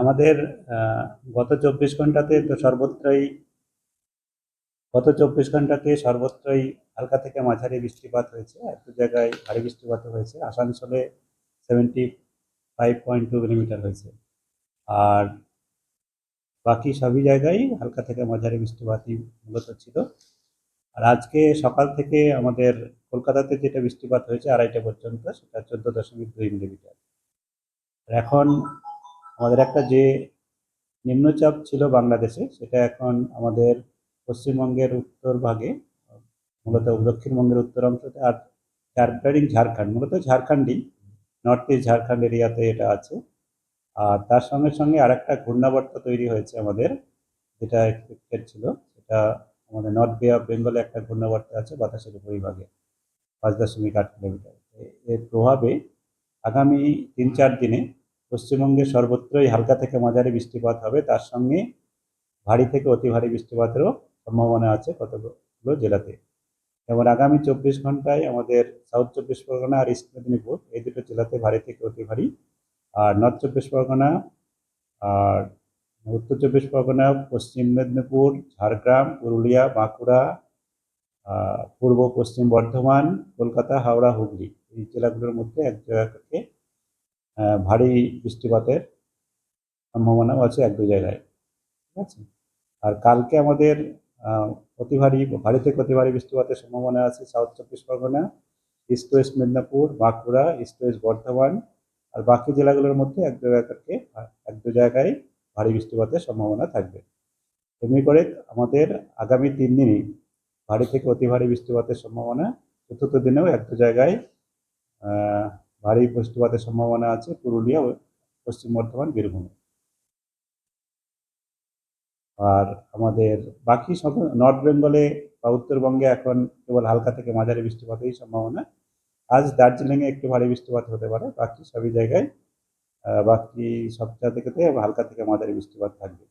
আমাদের গত চব্বিশ ঘন্টাতে তো সর্বত্রই, গত চব্বিশ ঘন্টাতে সর্বত্রই হালকা থেকে মাঝারি বৃষ্টিপাত হয়েছে দু জায়গায় ভারী বৃষ্টিপাত হয়েছে। আসানসোলে seventy five point two millimetre হয়েছে। আর বাকি সবই জায়গায় হালকা থেকে মাঝারি বৃষ্টিপাতই মূলত ছিল। আর আজকে সকাল থেকে আমাদের কলকাতাতে যেটা বৃষ্টিপাত হয়েছে আড়াইটা পর্যন্ত, সেটা চোদ্দ দশমিক দুই মিলিমিটার এখন আমাদের একটা যে নিম্নচাপ ছিল বাংলাদেশে, সেটা এখন আমাদের পশ্চিমবঙ্গের উত্তর ভাগে, মূলত দক্ষিণবঙ্গের উত্তর অংশতে আর চারটারিং ঝাড়খণ্ড, মূলত ঝাড়খণ্ডই, নর্থ ইস্ট ঝাড়খণ্ড এরিয়াতে এটা আছে। আর তার সঙ্গে সঙ্গে আরেকটা ঘূর্ণাবর্ত তৈরি হয়েছে আমাদের, যেটা এক্সপেক্টেড ছিল, সেটা আমাদের নর্থ বে অফ বেঙ্গলে একটা ঘূর্ণাবর্ত আছে বাতাসের উপরিভাগে, পাঁচ দশমিক আট কিলোমিটার। এর প্রভাবে আগামী তিন চার দিনে পশ্চিমবঙ্গের সর্বত্রই হালকা থেকে মাঝারি বৃষ্টিপাত হবে। তার সঙ্গে ভারী থেকে অতি ভারী বৃষ্টিপাতেরও সম্ভাবনা আছে কতগুলো জেলাতে। যেমন আগামী চব্বিশ ঘন্টায় আমাদের সাউথ চব্বিশ পরগনা আর ইস্ট মেদিনীপুর এই দুটো জেলাতে ভারী থেকে অতি ভারী। আর নর্থ চব্বিশ পরগনা, আর উত্তর চব্বিশ পরগনা, পশ্চিম মেদিনীপুর, ঝাড়গ্রাম, পুরুলিয়া, বাঁকুড়া পূর্ব পশ্চিম বর্ধমান, কলকাতা, হাওড়া, হুগলি এই জেলাগুলোর মধ্যে এক জায়গা থেকে ভারী বৃষ্টিপাতের সম্ভাবনাও আছে এক দু জায়গায়। ঠিক আছে? আর কালকে আমাদের অতি ভারী ভারী থেকে অতি ভারী বৃষ্টিপাতের সম্ভাবনা আছে সাউথ চব্বিশ Pargana east west Medinipur Bankura east west Bardhaman আর বাকি জেলাগুলোর মধ্যে এক দু জায়গাকে এক দু জায়গায় ভারী বৃষ্টিপাতের সম্ভাবনা থাকবে। এমনি করে আমাদের আগামী তিন দিনই ভারী থেকে অতি ভারী বৃষ্টিপাতের সম্ভাবনা, চতুর্থ দিনেও এক দু জায়গায় ভারী বৃষ্টিপাতের সম্ভাবনা আছে, পুরুলিয়া পশ্চিম বর্ধমান, বীরভূমে। আর আমাদের বাকি সব নর্থ বেঙ্গলে বা উত্তরবঙ্গে এখন কেবল হালকা থেকে মাঝারি বৃষ্টিপাতেরই সম্ভাবনা। আজ দার্জিলিংয়ে একটু ভারী বৃষ্টিপাত হতে পারে, বাকি সবই জায়গায় বাকি সব থেকে হালকা থেকে মাঝারি বৃষ্টিপাত থাকবে।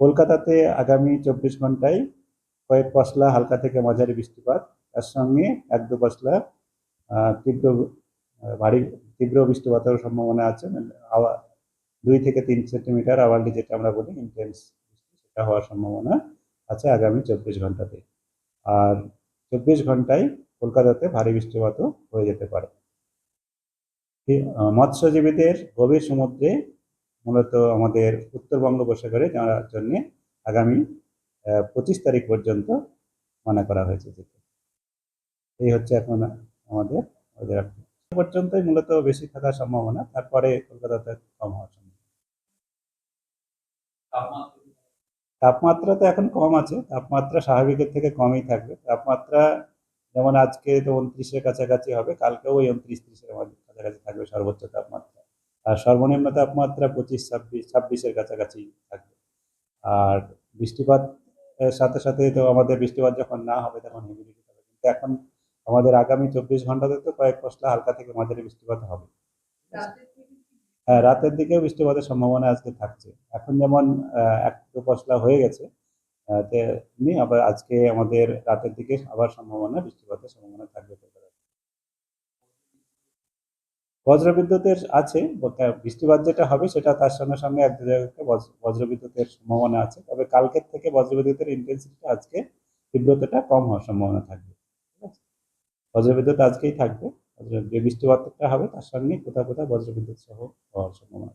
কলকাতাতে আগামী চব্বিশ ঘন্টায় কয়েক পশলা হালকা থেকে মাঝারি বৃষ্টিপাত, তার সঙ্গে এক দু পশলা তীব্র ভারী তীব্র বৃষ্টিপাতের সম্ভাবনা আছে। মানে আওয়া- দুই থেকে তিন সেন্টিমিটার আওয়ারলি যেটা আমরা বলি ইন্টেন্স সেটা হওয়ার সম্ভাবনা আছে আগামী চব্বিশ ঘন্টাতে। আর চব্বিশ ঘন্টায় কলকাতাতে ভারী বৃষ্টিপাতও হয়ে যেতে পারে। মৎস্যজীবীদের গভীর সমুদ্রে মূলত আমাদের উত্তর বঙ্গোপসাগরে যাওয়ার জন্য আগামী পঁচিশ তারিখ পর্যন্ত মানা করা হয়েছে এই হচ্ছে এখন আমাদের ওদের পর্যন্তই মূলত বেশি থাকার সম্ভাবনা, তারপরে কলকাতাতে কম হওয়ার সম্ভাবনা। তাপমাত্রা তো এখন কম আছে, তাপমাত্রা স্বাভাবিকের থেকে কমই থাকবে। তাপমাত্রা যেমন আজকে তো উনত্রিশের কাছাকাছি হবে, কালকেও ওই উনত্রিশ ত্রিশের কাছাকাছি থাকবে সর্বোচ্চ তাপমাত্রা। আর সর্বনিম্ন তাপমাত্রা পঁচিশ, ছাব্বিশ, ছাব্বিশের কাছাকাছি থাকবে। আর বৃষ্টিপাত সাথে সাথে তো আমাদের বৃষ্টিপাত যখন না হবে তখন হিউমিডিটি হবে কিন্তু এখন আমাদের আগামী চব্বিশ ঘন্টাতে তো কয়েক পশলা হালকা থেকে মাঝারি বৃষ্টিপাত হবে। হ্যাঁ রাতের দিকেও বৃষ্টিপাতের সম্ভাবনা আজকে থাকছে। এখন যেমন এক দু পশলা হয়ে গেছে তেমনি আবার আজকে আমাদের রাতের দিকে আবার সম্ভাবনা বৃষ্টিপাতের সম্ভাবনা থাকবে। বজ্রবিদ্যুতের আছে বৃষ্টিপাত যেটা হবে সেটা তার সঙ্গে সঙ্গে এক দু জায়গাতে বজ্রবিদ্যুতের সম্ভাবনা আছে। তবে কালকের থেকে বজ্রবিদ্যুতের ইন্টেন্সিটিটা আজকে তীব্রতাটা কম হওয়ার সম্ভাবনা থাকবে। বজ্রবিদ্যুৎ আজকেই থাকবে যে বৃষ্টিপাতটা হবে তার সঙ্গে কোথাও কোথাও বজ্রবিদ্যুৎ সহ হওয়ার সম্ভাবনা।